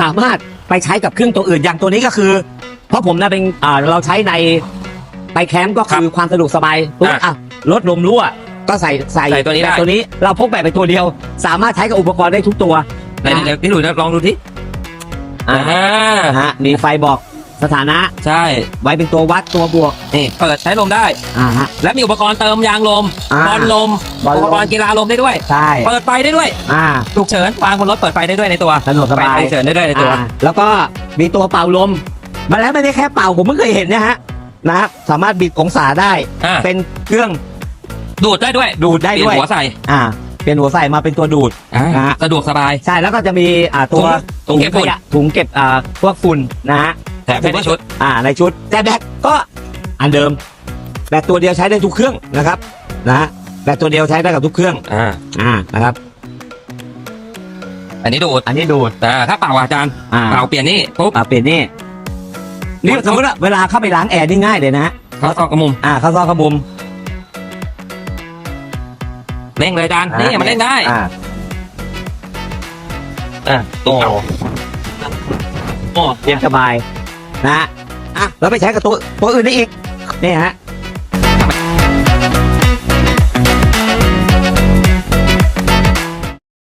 สามารถไปใช้กับเครื่องตัวอื่นอย่างตัวนี้ก็คือ เพราะผมนะเป็นอ่าเราใช้ในไปแคมป์ก็คือความสะดวกสบายตัวอะ อะรถลมรั่ว ก็ใส่ใส่ใส่ตัวนี้ได้แบตตัวนี้เราพกแบตไปตัวเดียว สามารถใช้กับอุปกรณ์ได้ทุกตัวไหนเดี๋ยวพี่หลุยลองดูที่อ่า อ่านะฮะมีไฟบอก สถานะใช่ ไว้เป็นตัววัดตัวบวกนี่เปิดใช้ลมได้ อ่าฮะ และมีอุปกรณ์เติมยางลมอ่าบอลลมบอลลม อุปกรณ์กีฬาลมได้ด้วย ใช่ เปิดไฟได้ด้วยอ่า ฉุกเฉินวางบนรถเปิดไฟได้ด้วยในตัวสะดวกสบาย ไฟฉุกเฉินได้ด้วยในตัว อ่าแล้วก็มีตัวเป่าลมมาแล้วไม่ได้แค่เป่าผมเพิ่งเคยเห็นนะฮะนะสามารถบิดองศาได้ อ่า เป็นเครื่องดูดได้ด้วยดูดได้ด้วยเปลี่นหัวใส่อ่าเปลี่ยนหัวใส่มาเป็นตัวดูด อ่าอ่า สะดวกสบาย ใช่แล้วก็จะมีอ่าตัวถุงเก็บฝุ่นขยะถุงเก็บอ่าพวกฝุ่นนะฮะ แถมเป็นชุด อ่าในชุด แต่แบตก็อันเดิม แบตตัวเดียวใช้ได้ทุกเครื่องนะครับ นะฮะแบตตัวเดียวใช้ได้กับทุกเครื่อง อ่า อ่านะครับ อันนี้ดูดอันนี้ดูด แต่ถ้าเปล่าอาจารย์อ่า เปล่าเปลี่ยนนี่ปุ๊บ อ่าเปลี่ยนนี่นี่สมมติว่าเวลาเข้าไปล้างแอร์นี่ง่ายเลยนะฮะเขาซอกกระมุมอ่าเข้าซอกเข้ามุมเร่งเลยอาจารย์นี่มันเร่งได้อ่าอ่าโอ้โอ้เย็นสบาย นะฮะอะแล้วไปใช้กับตัวตัวอื่นได้อีกนี่ฮะ